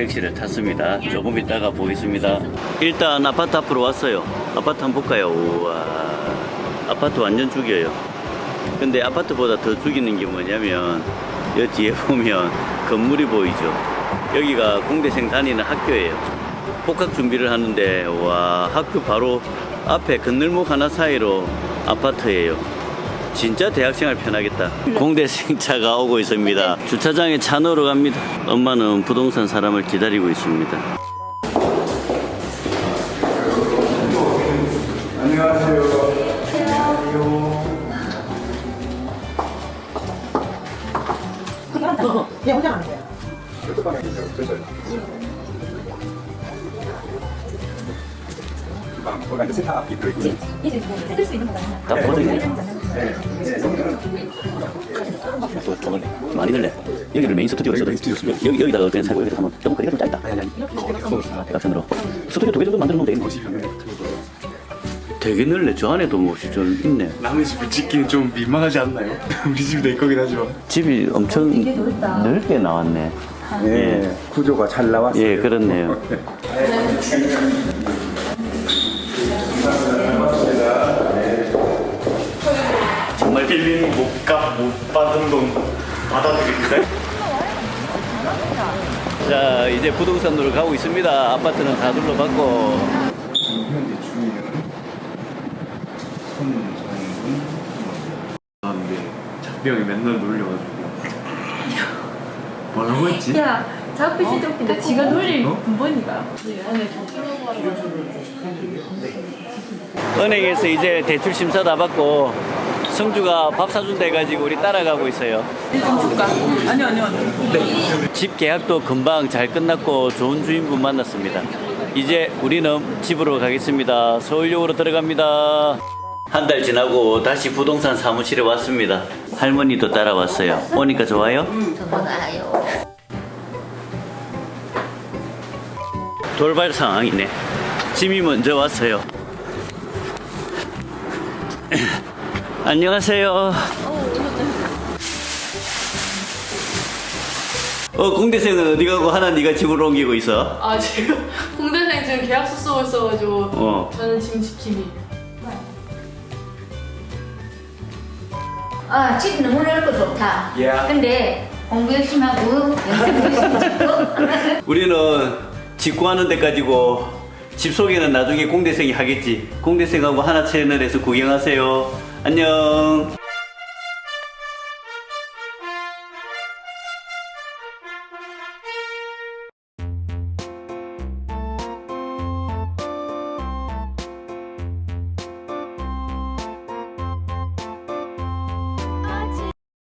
택시를 탔습니다. 조금 있다가 보겠습니다. 일단 아파트 앞으로 왔어요. 아파트 한번 볼까요? 우와. 아파트 완전 죽여요. 근데 아파트보다 더 죽이는 게 뭐냐면 여기 뒤에 보면 건물이 보이죠. 여기가 공대생 다니는 학교예요. 복학 준비를 하는데 와 학교 바로 앞에 건널목 하나 사이로 아파트예요. 진짜 대학생활 편하겠다. 공대생 차가 오고 있습니다. 주차장에 차 넣으러 갑니다. 엄마는 부동산 사람을 기다리고 있습니다. 얘 혼자 가는 거야. Orang itu tak api tu. 다 보정이네. 또 저번에 많이 들래. 여기를 메인 스튜디오로 써도 여기 여기다가 그냥 살고 여기다 하면 좀 거리가 좀 짧다. 대각선으로 스튜디오 두 개 정도 만들어 놓으면 되겠네. 되게 넓네. 저 안에도 뭐좀 있네. 남의 집을 짓기는 좀 민망하지 않나요? 우리 집이 내 거긴 하지만. 집이 엄청 넓게 나왔네. 예, 구조가 잘 나왔어요. 예, 그렇네요. 정말 빌린 못값 못 받은 돈 받아드립니다. 자 이제 부동산으로 가고 있습니다. 아파트는 다 둘러봤고 현재 작병이 맨날 놀려가지고 뭐라고 했지? 야, 자꾸 진짜 웃긴다. 지가 놀릴 어? 군번이가. 은행에서 이제 대출 심사 다 받고 성주가 밥 사준다 해가지고 우리 따라가고 있어요. 좀 줄까? 아니요, 아니요, 아니요. 집 계약도 금방 잘 끝났고 좋은 주인분 만났습니다. 이제 우리는 집으로 가겠습니다. 서울역으로 들어갑니다. 한 달 지나고 다시 부동산 사무실에 왔습니다. 할머니도 따라왔어요. 오니까 좋아요? 좋아요. 돌발 상황이네. 짐이 먼저 왔어요. 안녕하세요. 어, 공대생은 어디 가고 하나 네가 집으로 옮기고 있어? 아, 지금 공대생 지금 계약서 쓰고 있어가지고 어. 저는 짐 지킴이. 아, 집 너무 넓고 좋다. 예. 근데 공부 열심히 하고 연습 열심히 하고 우리는 집 구하는 데까지고 집 소개는 나중에 공대생이 하겠지. 공대생하고 하나 채널에서 구경하세요. 안녕.